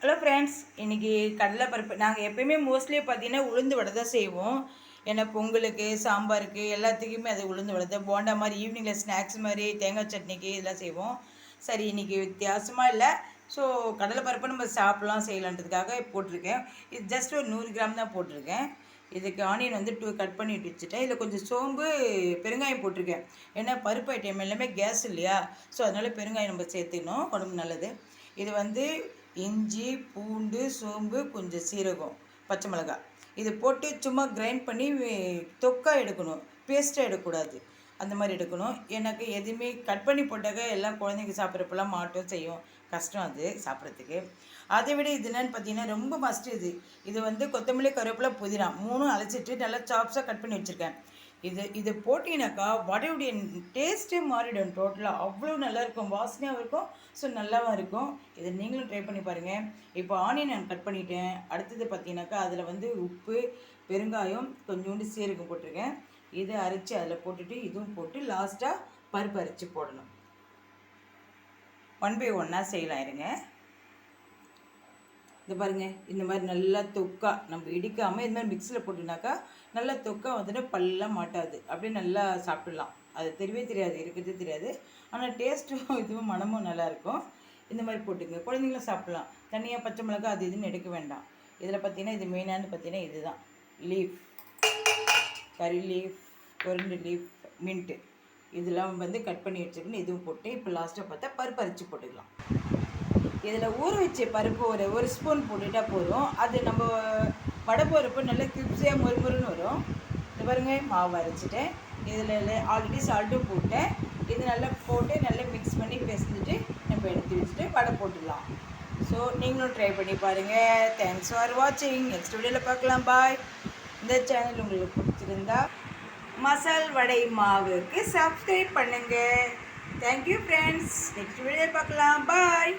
Hello friends இன்றைக்கி கடலைப்பருப்பு நாங்கள் எப்பயுமே மோஸ்ட்லி பார்த்தீங்கன்னா உளுந்து வடை தான் செய்வோம். ஏன்னா பொங்கலுக்கு சாம்பாருக்கு எல்லாத்துக்குமே அது உளுந்து வடை தான். போண்டா மாதிரி ஈவினிங்கில் ஸ்நாக்ஸ் மாதிரி தேங்காய் சட்னிக்கு இதெல்லாம் செய்வோம். சரி இன்றைக்கி வித்தியாசமாக இல்லை. ஸோ கடலைப்பருப்பு நம்ம சாப்பிட்லாம் செய்யலான்றதுக்காக போட்டிருக்கேன். இது ஜஸ்ட் ஒரு நூறு கிராம் தான் போட்டிருக்கேன். இதுக்கு ஆனியன் வந்து டூ கட் பண்ணிட்டு வச்சுட்டேன். இதில் கொஞ்சம் சோம்பு பெருங்காயம் போட்டிருக்கேன். ஏன்னா பருப்பு ஐட்டம் எல்லாமே கேஸ் இல்லையா? ஸோ அதனால் பெருங்காயம் நம்ம சேர்த்துக்கணும். உடம்பு நல்லது. இது வந்து இஞ்சி பூண்டு சோம்பு கொஞ்சம் சீரகம் பச்சை மிளகாய். இது போட்டு சும்மா கிரைண்ட் பண்ணி தொக்கா எடுக்கணும். பேஸ்ட்டாக எடுக்கக்கூடாது. அந்த மாதிரி எடுக்கணும். எனக்கு எதுவுமே கட் பண்ணி போட்டாக்க எல்லாம் குழந்தைங்க சாப்பிட்றப்பெல்லாம் மாட்டோம் செய்யும். கஷ்டம் அது சாப்பிட்றதுக்கு. அதை விட இது என்னன்னு பார்த்தீங்கன்னா ரொம்ப மஸ்ட் இது. இது வந்து கொத்தமல்லி கருவேப்பிலை புதினா. மூணும் அழைச்சிட்டு நல்லா சாப்ஸாக கட் பண்ணி வச்சுருக்கேன். இது இது போட்டிங்கனாக்கா வடையுடைய டேஸ்ட்டே மாறிடும் டோட்டலாக அவ்வளோ நல்லா இருக்கும் வாசனையாகவும் இருக்கும். ஸோ நல்லாவும் இருக்கும். இதை நீங்களும் ட்ரை பண்ணி பாருங்கள் இப்போ ஆனியன் நான் கட் பண்ணிட்டேன். அடுத்தது பார்த்தீங்கன்னாக்கா அதில் வந்து உப்பு பெருங்காயம் கொஞ்சோண்டு சீரகம் போட்டிருக்கேன். இதை அரைச்சி அதில் போட்டுட்டு இதுவும் போட்டு லாஸ்ட்டாக பருப்பு அரைச்சி போடணும். ஒன் பை ஒன்னாக செய்யலாம் இருங்க இந்த பாருங்க இந்த மாதிரி நல்லா தொக்கா நம்ம இடிக்காமல் இந்த மாதிரி மிக்ஸியில் போட்டுனாக்கா நல்லா தொக்கா வந்துட்டு பல்லாம் மாட்டாது. அப்படியே நல்லா சாப்பிடலாம். அது தெரியவே தெரியாது இருக்கிறதே தெரியாது. ஆனால் டேஸ்ட்டும் இதுவும் மனமும் நல்லாயிருக்கும் இந்த மாதிரி போட்டுங்க. குழந்தைங்களும் சாப்பிடலாம். தனியாக பச்சை மிளகா அது இதுன்னு எடுக்க வேண்டாம். இதில் பார்த்தீங்கன்னா இது மெயினானு பார்த்தீங்கன்னா இதுதான். லீஃப் கறி லீஃப் கொரண்டு லீஃப் மின்ட்டு இதெல்லாம் வந்து கட் பண்ணி வச்சுக்கணும் இதுவும் போட்டு இப்போ லாஸ்ட்டாக பார்த்தா பருப்பு அரிச்சு போட்டுக்கலாம். இதில் ஊற வச்ச பருப்பு ஒரு ஒரு ஸ்பூன் போட்டுட்டா போதும். அது நம்ம வடை பருப்பு நல்லா கிரிப்ஸியாக முறுமுறுன்னு வரும். இது பாருங்கள் மாவு அரைச்சிட்டேன். இதில் ஆல்ரெடி சால்ட்டும் போட்டேன். இது நல்லா போட்டு நல்லா மிக்ஸ் பண்ணி பிசைஞ்சிட்டு நம்ம எடுத்து வச்சுட்டு வடை போட்டுடலாம். ஸோ நீங்களும் ட்ரை பண்ணி பாருங்கள் தேங்க்ஸ் ஃபார் வாட்சிங் நெக்ஸ்ட் வீடியோவில் பார்க்கலாம். பாய் இந்த சேனல் உங்களுக்கு பிடிச்சிருந்தா மசால் வடை மாவுக்கு சப்ஸ்கிரைப் பண்ணுங்கள் தேங்க்யூ ஃப்ரெண்ட்ஸ் நெக்ஸ்ட் வீடியோவில் பார்க்கலாம். பாய்